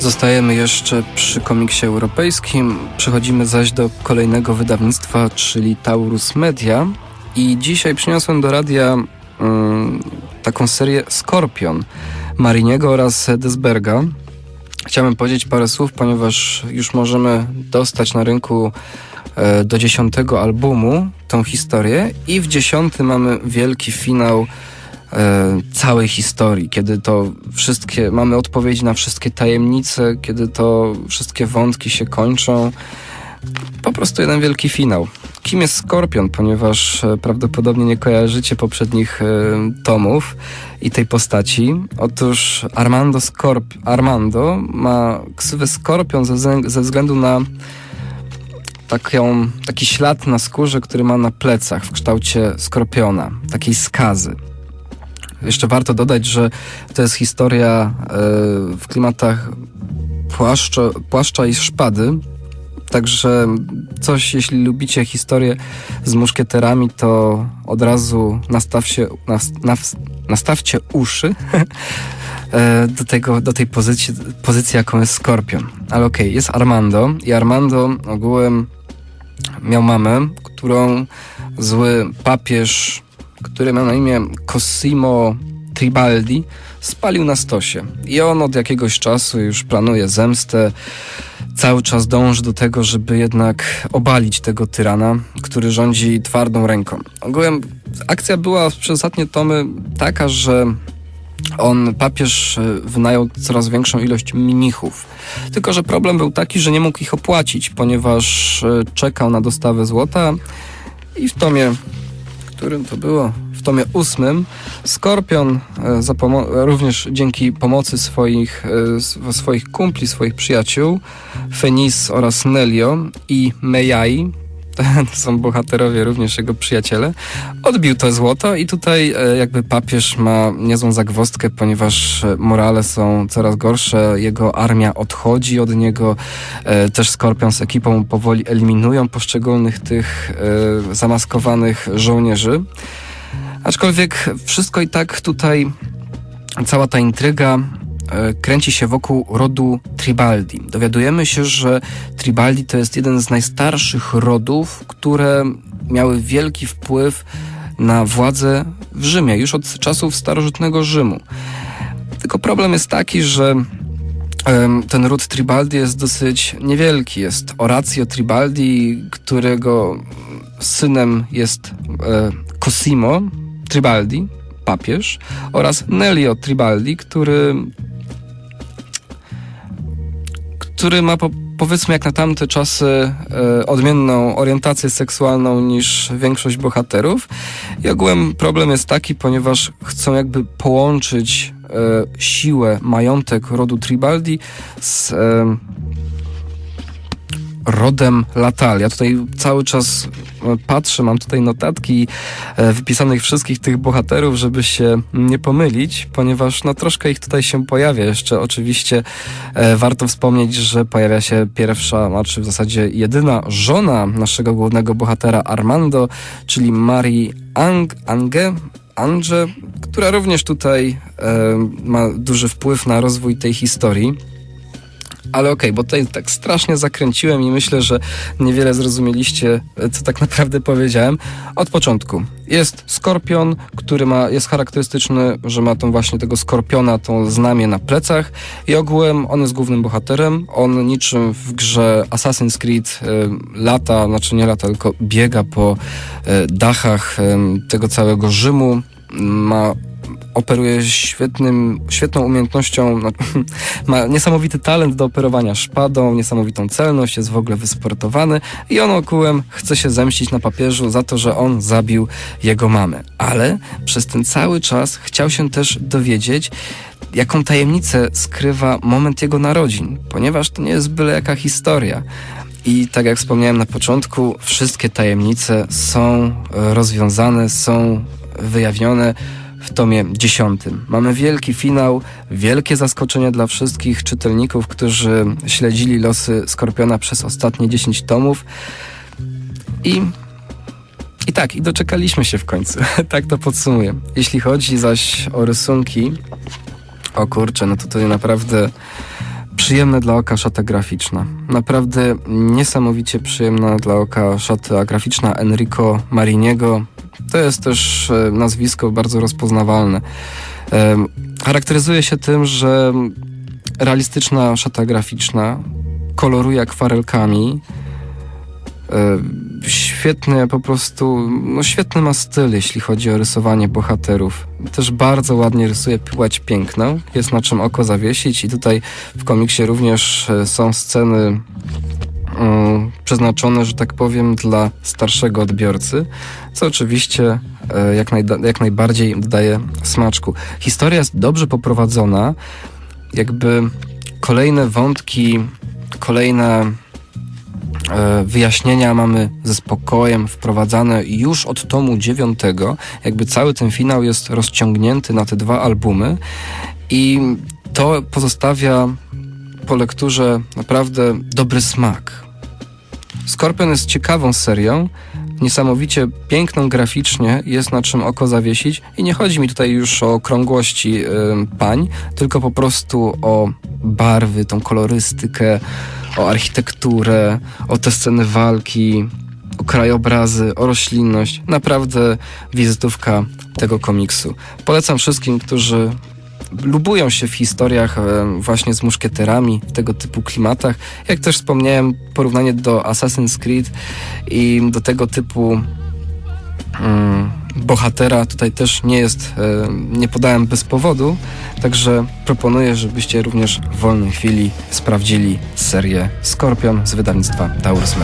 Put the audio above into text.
Zostajemy jeszcze przy komiksie europejskim. Przechodzimy zaś do kolejnego wydawnictwa, czyli Taurus Media. I dzisiaj przyniosłem do radia mm, taką serię Skorpion Mariniego oraz Desberga. Chciałem powiedzieć parę słów, ponieważ już możemy dostać na rynku e, do dziesiątego albumu tą historię i w dziesiątym mamy wielki finał całej historii, kiedy to wszystkie, mamy odpowiedzi na wszystkie tajemnice, kiedy to wszystkie wątki się kończą. Po prostu jeden wielki finał. Kim jest Skorpion, ponieważ e, prawdopodobnie nie kojarzycie poprzednich e, tomów i tej postaci. Otóż Armando Skorp Armando ma ksywę Skorpion ze względu na taką, taki ślad na skórze, który ma na plecach w kształcie skorpiona, takiej skazy. Jeszcze warto dodać, że to jest historia e, w klimatach płaszcza, płaszcza i szpady. Także coś, jeśli lubicie historię z muszkieterami, to od razu nastawcie, nas, nas, nastawcie uszy e, do, tego, do tej pozycji, pozycji, jaką jest Skorpion. Ale okej, jest Armando i Armando ogółem miał mamę, którą zły papież, który ma na imię Cosimo Tribaldi, spalił na stosie. I on od jakiegoś czasu już planuje zemstę, cały czas dąży do tego, żeby jednak obalić tego tyrana, który rządzi twardą ręką. Ogółem akcja była przez ostatnie tomy taka, że on, papież, e, wynajął coraz większą ilość mnichów. Tylko, że problem był taki, że nie mógł ich opłacić, ponieważ e, czekał na dostawę złota i w tomie, którym to było? W tomie ósmym Skorpion e, pomo- również dzięki pomocy swoich, e, swoich kumpli, swoich przyjaciół Fenis oraz Nelio i Mejai to są bohaterowie, również jego przyjaciele, odbił to złoto i tutaj e, jakby papież ma niezłą zagwozdkę, ponieważ e, morale są coraz gorsze, jego armia odchodzi od niego, e, też Skorpion z ekipą powoli eliminują poszczególnych tych zamaskowanych żołnierzy. Aczkolwiek wszystko i tak tutaj, cała ta intryga kręci się wokół rodu Tribaldi. Dowiadujemy się, że Tribaldi to jest jeden z najstarszych rodów, które miały wielki wpływ na władzę w Rzymie, już od czasów starożytnego Rzymu. Tylko problem jest taki, że ten ród Tribaldi jest dosyć niewielki. Jest Orazio Tribaldi, którego synem jest e, Cosimo Tribaldi, papież, oraz Nelio Tribaldi, który który ma po, powiedzmy jak na tamte czasy e, odmienną orientację seksualną niż większość bohaterów. I ogółem problem jest taki, ponieważ chcą jakby połączyć e, siłę, majątek rodu Tribaldi z e, rodem Latal. Ja tutaj cały czas e, patrzę, mam tutaj notatki e, wypisanych wszystkich tych bohaterów, żeby się nie pomylić, ponieważ no troszkę ich tutaj się pojawia. Jeszcze oczywiście e, warto wspomnieć, że pojawia się pierwsza, znaczy w zasadzie jedyna żona naszego głównego bohatera Armando, czyli Marii Ang, Ange, Ange, która również tutaj e, ma duży wpływ na rozwój tej historii. Ale okej, bo tutaj tak strasznie zakręciłem i myślę, że niewiele zrozumieliście, co tak naprawdę powiedziałem. Od początku. Jest skorpion, który ma, jest charakterystyczny, że ma tą właśnie tego skorpiona, tą znamię na plecach i ogółem on jest głównym bohaterem. On niczym w grze Assassin's Creed e, lata, znaczy nie lata, tylko biega po e, dachach e, tego całego Rzymu. Ma operuje świetnym, świetną umiejętnością, no, ma niesamowity talent do operowania szpadą, niesamowitą celność, jest w ogóle wysportowany i on okułem chce się zemścić na papieżu za to, że on zabił jego mamę. Ale przez ten cały czas chciał się też dowiedzieć, jaką tajemnicę skrywa moment jego narodzin, ponieważ to nie jest byle jaka historia. I tak jak wspomniałem na początku, wszystkie tajemnice są e, rozwiązane, są wyjawnione tomie dziesiątym. Mamy wielki finał, wielkie zaskoczenie dla wszystkich czytelników, którzy śledzili losy Skorpiona przez ostatnie 10 tomów. I, I tak, i doczekaliśmy się w końcu. tak to podsumuję. Jeśli chodzi zaś o rysunki, o kurczę, no to tutaj naprawdę przyjemne dla oka szata graficzna. Naprawdę niesamowicie przyjemna dla oka szata graficzna Enrico Mariniego. To jest też e, nazwisko bardzo rozpoznawalne. Charakteryzuje się tym, że realistyczna szata graficzna koloruje akwarelkami. E, Świetny po prostu, no świetny ma styl, jeśli chodzi o rysowanie bohaterów. Też bardzo ładnie rysuje płeć piękną, jest na czym oko zawiesić i tutaj w komiksie również e, są sceny mm, przeznaczone, że tak powiem, dla starszego odbiorcy, co oczywiście e, jak, najda- jak najbardziej dodaje smaczku. Historia jest dobrze poprowadzona, jakby kolejne wątki, kolejne e, wyjaśnienia mamy ze spokojem wprowadzane już od tomu dziewiątego. Jakby cały ten finał jest rozciągnięty na te dwa albumy i to pozostawia po lekturze naprawdę dobry smak. Skorpion jest ciekawą serią, niesamowicie piękną graficznie, jest na czym oko zawiesić i nie chodzi mi tutaj już o krągłości y, pań, tylko po prostu o barwy, tą kolorystykę, o architekturę, o te sceny walki, o krajobrazy, o roślinność. Naprawdę wizytówka tego komiksu. Polecam wszystkim, którzy lubują się w historiach e, właśnie z muszkieterami, w tego typu klimatach. Jak też wspomniałem, porównanie do Assassin's Creed i do tego typu mm, bohatera tutaj też nie jest, e, nie podałem bez powodu, także proponuję, żebyście również w wolnej chwili sprawdzili serię Skorpion z wydawnictwa Taurus.